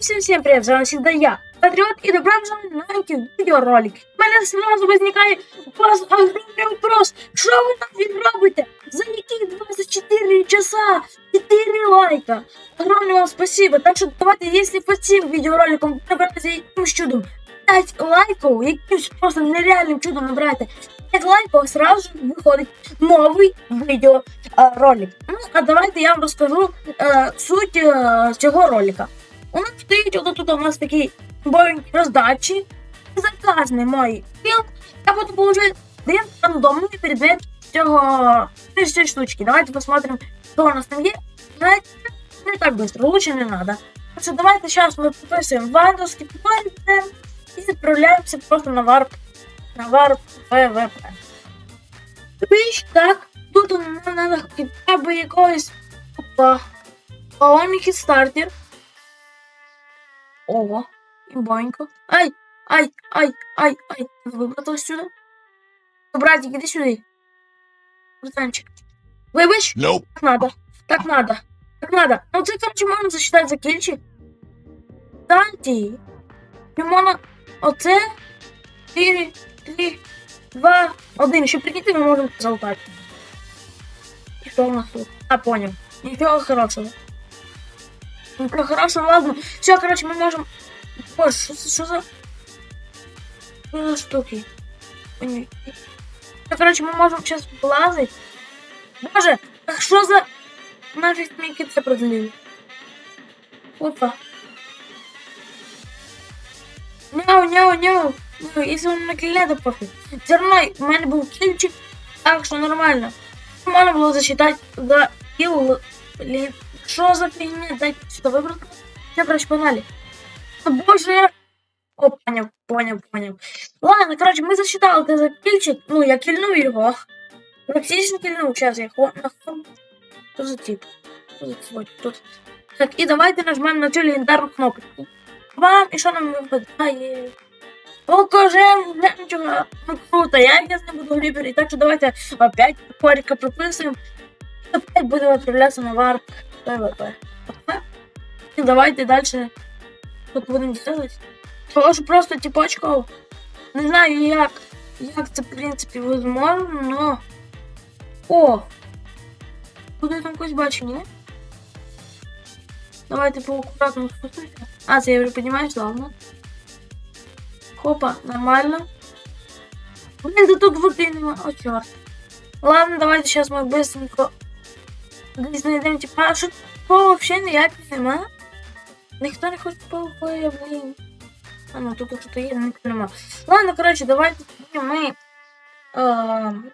Всем-всем-всем привет, с вами всегда я, Патриот, и добро пожаловать на новенький видеоролик. У мене сразу возникає вас огромний вопрос, що ви там відробите? За які 24 часа 4 лайка? Огромное вам спасибо. Так що давайте, если под цим відеороликом набрати якимось чудом 5 лайків, якимось просто нереальним чудом набрати 5 лайків, сразу виходить новий відеоролик. Ну, а давайте я вам розкажу е, суть е, цього ролика. У нас стоїть отут тут у нас такі бойові роздачі. Заказаний мой філ. Я буду получать один рандомний предмет цього ну, цієї штучки. Давайте посмотрим, що у нас там є. Знаєте, не так быстро, лучше не надо. Так що давайте сейчас мы подписываем вандовский парень и отправляемся просто на варп, на варп ПВП. Більш так, тут нам надо хоча б якогось опа. Поломіки стартер. Ого, імбонько. Ай, ай, ай, ай, ай. Вибрати сюди. Братик, іди сюди. Братанчик. Вибач, Nope. так надо. Так надо. Так надо. Ну це, короче, можна засчитати за кільчик. Танті. І можна оце. 4, 3, 2, 1. Ще прикиньте, ми можемо залутати. І що у нас тут? А, понял. Ничего хорошего. Ничего хорошего, ладно. Все, короче, мы можем... Боже, что, за- что за... Штуки? Всё, короче, мы можем сейчас лазать. Боже, а что за... Нафиг мне кицы продлили? Опа. Няу, няу, няу. Ну, если он на килля, то пофиг. Все равно у меня был кильчик, так что нормально. Можно было засчитать за килл. Блин, что за фигня? Дайте сюда выбрать. Все, короче, погнали. О, боже. О, понял, понял, понял. Ладно, короче, мы засчитали это за кильчик. Ну, я кильнул его. Практически кильнул. Сейчас я хо... нахуй. Что за тип? Что за тип? Тут. Так, и давайте нажмем на цю легендарну кнопочку. Вам, і що нам випадає? Покажем нічого. Ну круто, я я не буду глібер. І так що давайте опять корика прописуємо. Опять будемо відправлятися на варп ПВП. І давайте далі. Тут будемо делать. Того що просто типочков. Не знаю як. Як це в принципі возможно, но. О! Куди я там когось бачу, ні? Давайте по аккуратному спустимся. А, це я вже понимаешь, ладно. Хопа, нормально. Блин, да тут воды нема. О, черт. Ладно, давайте сейчас мы быстренько десь найдем типа. А що такого вообще ніяких нема? Ніхто не хоче полупоя, блин. А, ну тут что-то є, ніхто нема. Ладно, короче, давайте ми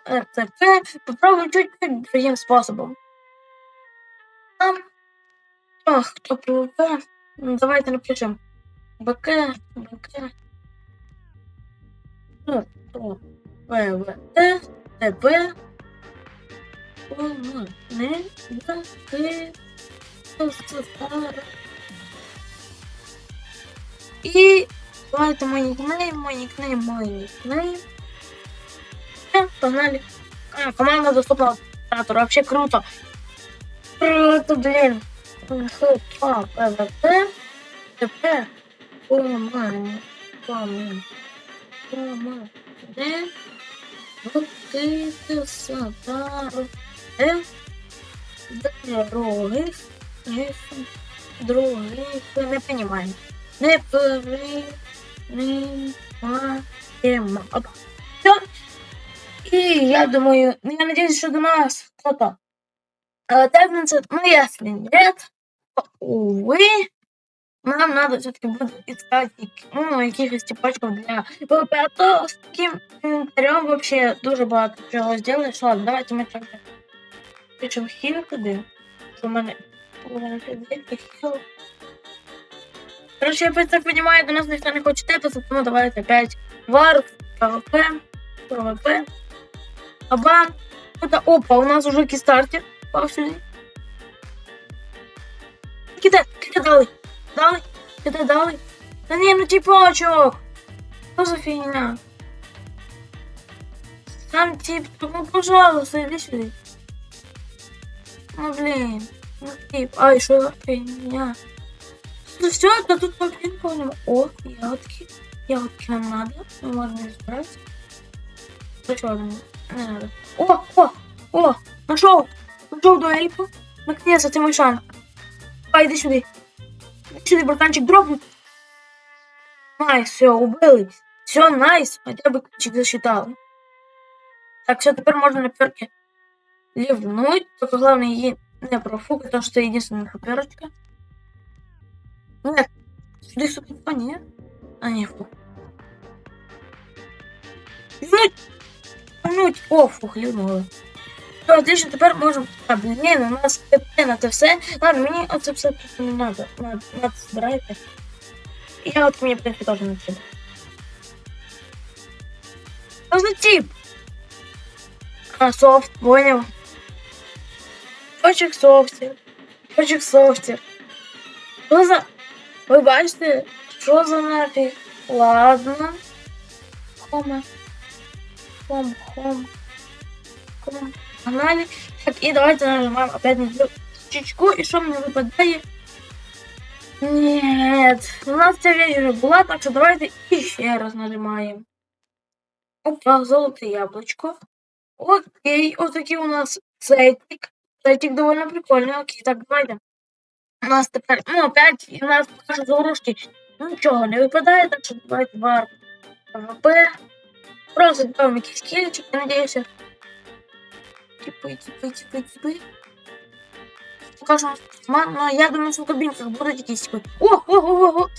РТП попробуем чуть-чуть другим способом. Там Ах, хто ПВП? Ну, Давайте напишем. БК, БК. Ну, ПВТ, Ну, не, ти, стара. І давайте мой никнейм, мой никнейм, мой никнейм. Погнали. А, команда доступна оператору, вообще круто. Круто, блин. Хопа, ПВП, ТП, команда, команда, команда, Викити садару, е, дорогих, других, не понимаем. Не перенимаем. Опа. Все. И я думаю, ну, я надеюсь, что до нас кто-то э, тегнется. Ну, если нет, то, увы, нам надо все-таки будет искать ну, якихось типочків для ПВП, а то з таким інвентарем вообще дуже багато чого зробиш. Ладно, давайте ми так пишемо хіл туди. У мене хіл. Короче, я так понимаю, до нас ніхто не хоче тепати, тому давайте опять варп, ПВП, ПВП. Аба. Это, опа, у нас уже кистартер. Пав сюди. Кидай, кидай, дали. Дали? Кидай, дали? Та ні, ну типочок. Що за фігня? Там тип, ну пожалуйста, иди сюда. Ну блин. Ну тип, що за фігня? Ну все, то тут вообще никого нема. О, ягодки. Ягодки нам надо. Можем их забрать. Что нам не надо? О, о, о, нашел. Нашел дуэльку. Наконец-то ты мой шанс. Давай, иди сюда. Иди сюда, братанчик, дропнуть. Найс, все, убили. Все, найс. Хотя бы ключик засчитал. Так, все, теперь можно на перке ливнуть. Только главное ей не профукать, потому что это единственная перочка. Нет, сюда, сука, а, нет. А, не, фу. Ливнуть! Ливнуть! О, фух, ливнула. Все, отлично, тепер можемо... А, блін, у нас ТП на це все. Ладно, мені оце все просто не надо. Надо, надо збирайте. Я от мені, в принципі, теж не треба. Що за тип? А, софт, понял. Точек софтер. Точек софтер. Що за... Ви бачите, що за нафіг? Ладно. Хома. Хом, хом. Хом. Погнали. Так, и давайте нажимаем опять на чечку. И что мне выпадает? Нет. У нас ця вещь вже була, так що давайте ще раз нажимаємо. Опа, золоте яблучко. Окей, отакий у нас цетик. Цетик довольно прикольний. Окей, так, давайте. У нас тепер, ну, опять, і у нас поки що з огрушки нічого не випадає, так що давайте вар ПВП. Просто даємо якийсь кільчик, я надіюся. Типи, типи, типи, типи. Покажемо, ну, я думаю, що в кабінках будуть якісь типи. О, о, о, о, о.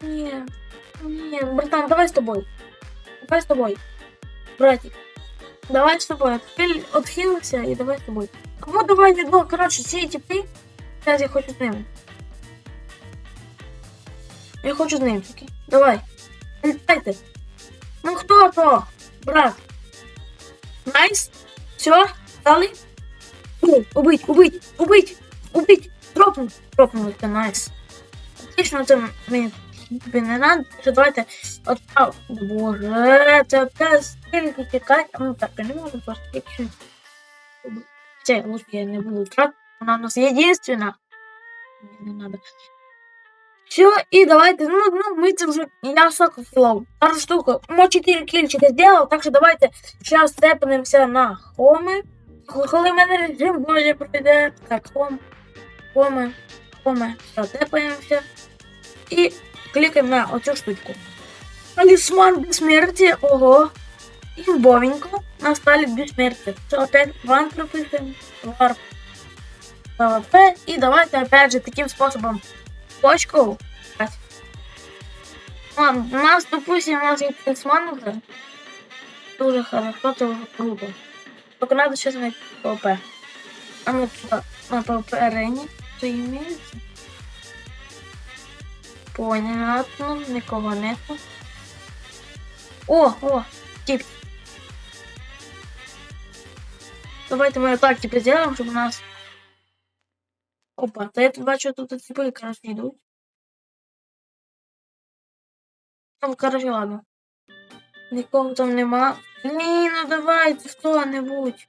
Не, не, братан, давай с тобой. Давай с тобой. Братик. Давай с тобой. Отхил, отхилился и давай с тобой. Кому давай видно, короче, все эти пи. Сейчас я хочу с ними. Я хочу з ним таки. Давай. Летайте. Ну хто то? Брат. Найс. Все, дали. Убить, убить, убить, убить. Дропнуть. Це найс. Отлично, це мені тобі не надо. Що давайте от а, Боже, це стільки тікати. Ну так, я не можу просто якщо. Це лучше я не буду тратити. Вона у нас єдинственна. Мені не надо. Все, и давайте, ну, ну, мы это уже, я соку флоу. Пару штук, мо 4 кільчика сделал, так що давайте сейчас степнемося на хоми. Коли в мене режим боже пройде, так, хом, хоми, хоми, все. І кликаємо на оцю штучку. Талисман бессмертия, ого. Имбовенько, настали бессмертие. Все, опять ван пропишем, варп, ПВП. И давайте опять же таким способом почку. У нас, допустим, у нас есть талисман уже. Дуже хорошо, это уже круто. Только надо сейчас найти ПВП. А туда, на ПВП арене. Что имеется? Понятно, никого нету. О, о, тип. Давайте мы так типа сделаем, чтобы у нас... Опа, та я тут бачу, тут типи, короче, йдуть. Ну, короче, ладно. Нікого там нема. Ні, ну давайте хто-небудь.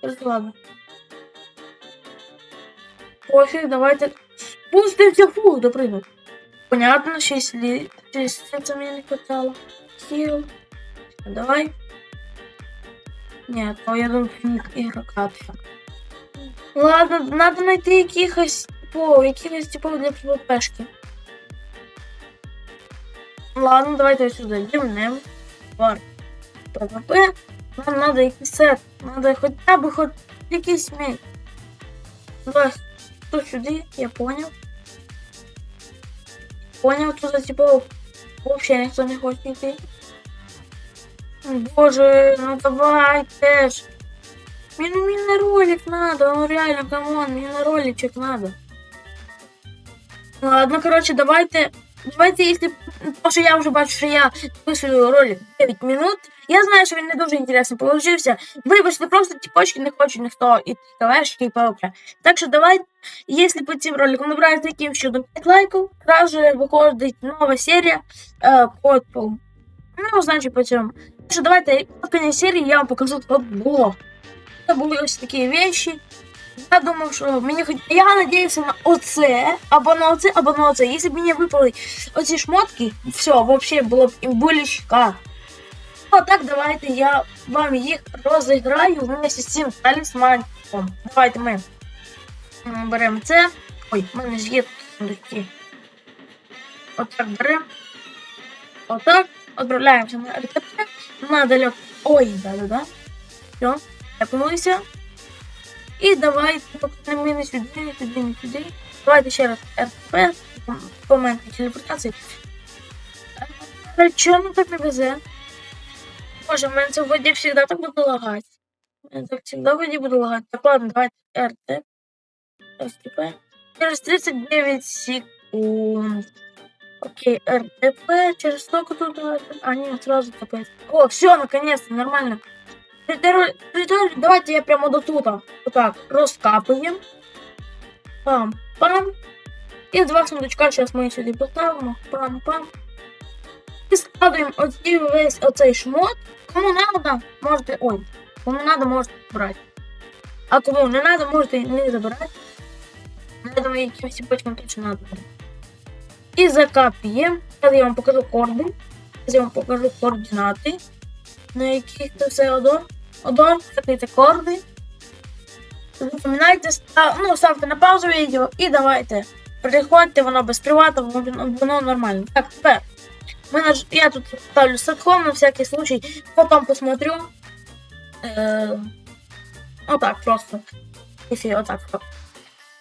Короче, ладно. Пофіг, давайте спустимся. Фу, допрыгнул. Понятно, 6 лет. 6 лет мне не хватало. Сил. Давай. Нет, ну я думаю, игрока. Ладно, надо найти якихось типов, якихось типов для ПВПшки. Ладно, давайте сюда дімнем. Вар. ПВП. Нам надо якийсь сет. Надо хоча б хоч якийсь мей. Давай, хто сюди, я понял. Понял, тут за типов вообще никто не хочет идти. Боже, ну давайте ж. Мне, ну, ролик надо, ну реально, камон, мне на роличек надо. Ладно, короче, давайте, давайте, если, тому що я вже бачу, що я писую ролик 9 минут, я знаю, що він не дуже інтересно получився. Вибачте, просто тіпочки не хочуть ніхто і каверщики, і ПВП. Так що давайте, якщо по цим роликам набирається таким щодо 5 лайків, одразу виходить нова серія е, по, по, ну, значить, по цьому. Так що давайте, по серії я вам покажу, що було. Це були ось такі вещи. Я думав, що мені. Я надіявся на оце, або на оце, або на оце. Якщо б мені випали оці шмотки, все, вообще було б імбулічка. А так давайте я вам їх розіграю вместе з цим талісманчиком. Давайте ми беремо це. Ой, в мене ж є тут. Отак беремо. Отак. Отправляємося на РТП. На далек. Ой, да-да-да. Все, тепнулися. І давайте ми не сюди, не сюди, не сюди. Давайте ще раз РТП. Комент телепортації. Е, Чому так не везе? Боже, в мене це воді завжди так буде лагати. Так завжди в воді буде лагати. Так, ладно, давайте РТ. РТП. Через 39 секунд. Окей, РТП. Через сколько тут? А, нет, сразу ТП. О, все, наконец-то, нормально. Давайте я прямо до тут. Вот так, раскапаем. Пам, пам. І два сундучка зараз ми сюди поставимо. Пам-пам. І складуємо оці весь оцей шмот. Кому надо, можете. Ой, кому надо, можете брати. А кому не надо, можете не забирати. Я думаю, якимось потім точно надо. І закапуємо. Зараз я вам покажу корди. Зараз я вам покажу координати, на яких це все одор. Одор, закрийте корди. Запам'ятайте, став, ну, ставте на паузу відео і давайте. Переходьте, воно без привату, воно, воно нормально. Так, тепер. Ми наж... Я тут ставлю садхом на всякий случай, потом посмотрю. Е... Отак просто. Ефі, отак. от.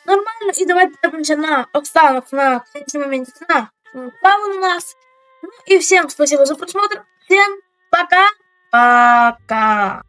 Нормально, і давайте подивимося на останок на цьому моменті на правил у нас. Ну і всім спасибо за просмотр. Всім пока. Пока.